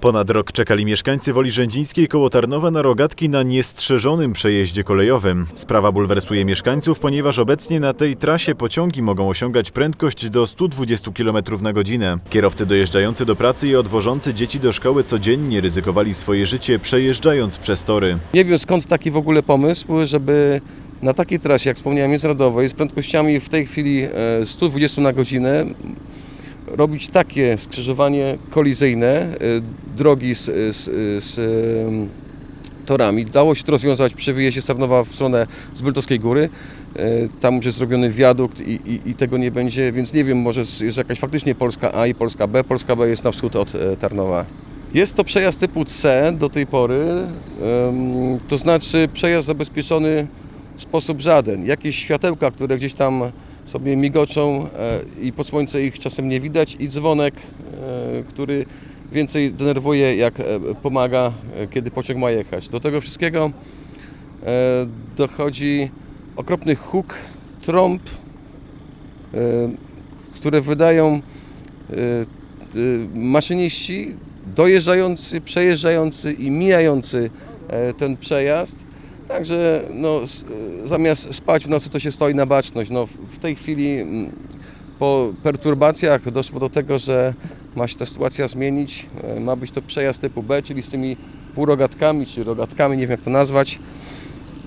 Ponad rok czekali mieszkańcy Woli Rzędzińskiej koło Tarnowa na rogatki na niestrzeżonym przejeździe kolejowym. Sprawa bulwersuje mieszkańców, ponieważ obecnie na tej trasie pociągi mogą osiągać prędkość do 120 km na godzinę. Kierowcy dojeżdżający do pracy i odwożący dzieci do szkoły codziennie ryzykowali swoje życie przejeżdżając przez tory. Nie wiem skąd taki w ogóle pomysł, żeby na takiej trasie, jak wspomniałem, międzynarodowej, z prędkościami w tej chwili e, 120 na godzinę, robić takie skrzyżowanie kolizyjne e, drogi z, z, z torami. Dało się to rozwiązać przy wyjeździe z Tarnowa w stronę Zbyltowskiej Góry. E, Tam już jest zrobiony wiadukt i, i, i tego nie będzie, więc nie wiem, może jest jakaś faktycznie Polska A i Polska B. Polska B jest na wschód od e, Tarnowa. Jest to przejazd typu C do tej pory, to znaczy przejazd zabezpieczony w sposób żaden. Jakieś światełka, które gdzieś tam sobie migoczą e, i pod słońce ich czasem nie widać i dzwonek, e, który więcej denerwuje jak e, pomaga, kiedy pociąg ma jechać. Do tego wszystkiego dochodzi okropny huk trąb, które wydają maszyniści dojeżdżający, przejeżdżający i mijający ten przejazd. Także no, zamiast spać w nocy, to się stoi na baczność. No, w- w tej chwili mm, po perturbacjach doszło do tego, że ma się ta sytuacja zmienić. E, Ma być to przejazd typu B, czyli z tymi półrogatkami, czy rogatkami, nie wiem jak to nazwać.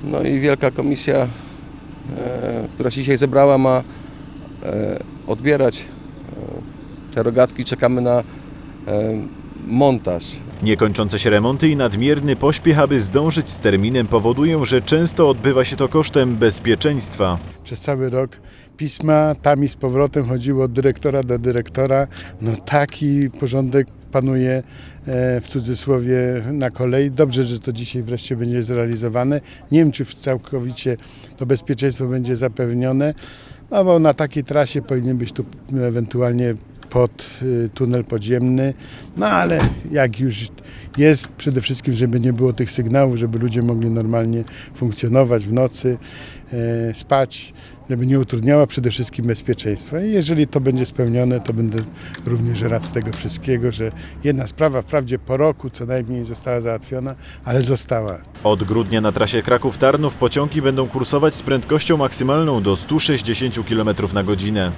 No i wielka komisja, e, która się dzisiaj zebrała, ma e, odbierać e, te rogatki. Czekamy na e, montaż. Niekończące się remonty i nadmierny pośpiech, aby zdążyć z terminem powodują, że często odbywa się to kosztem bezpieczeństwa. przez cały rok pisma tam i z powrotem chodziło od dyrektora do dyrektora. No taki porządek panuje e, w cudzysłowie na kolei. Dobrze, że to dzisiaj wreszcie będzie zrealizowane. Nie wiem, czy całkowicie to bezpieczeństwo będzie zapewnione, no bo na takiej trasie powinien być tu ewentualnie pod y, tunel podziemny, no ale jak już jest, przede wszystkim, żeby nie było tych sygnałów, żeby ludzie mogli normalnie funkcjonować w nocy, e, spać, żeby nie utrudniała przede wszystkim bezpieczeństwa. I jeżeli to będzie spełnione, to będę również rad z tego wszystkiego, że jedna sprawa wprawdzie po roku co najmniej została załatwiona, ale została. Od grudnia na trasie Kraków-Tarnów pociągi będą kursować z prędkością maksymalną do 160 km na godzinę.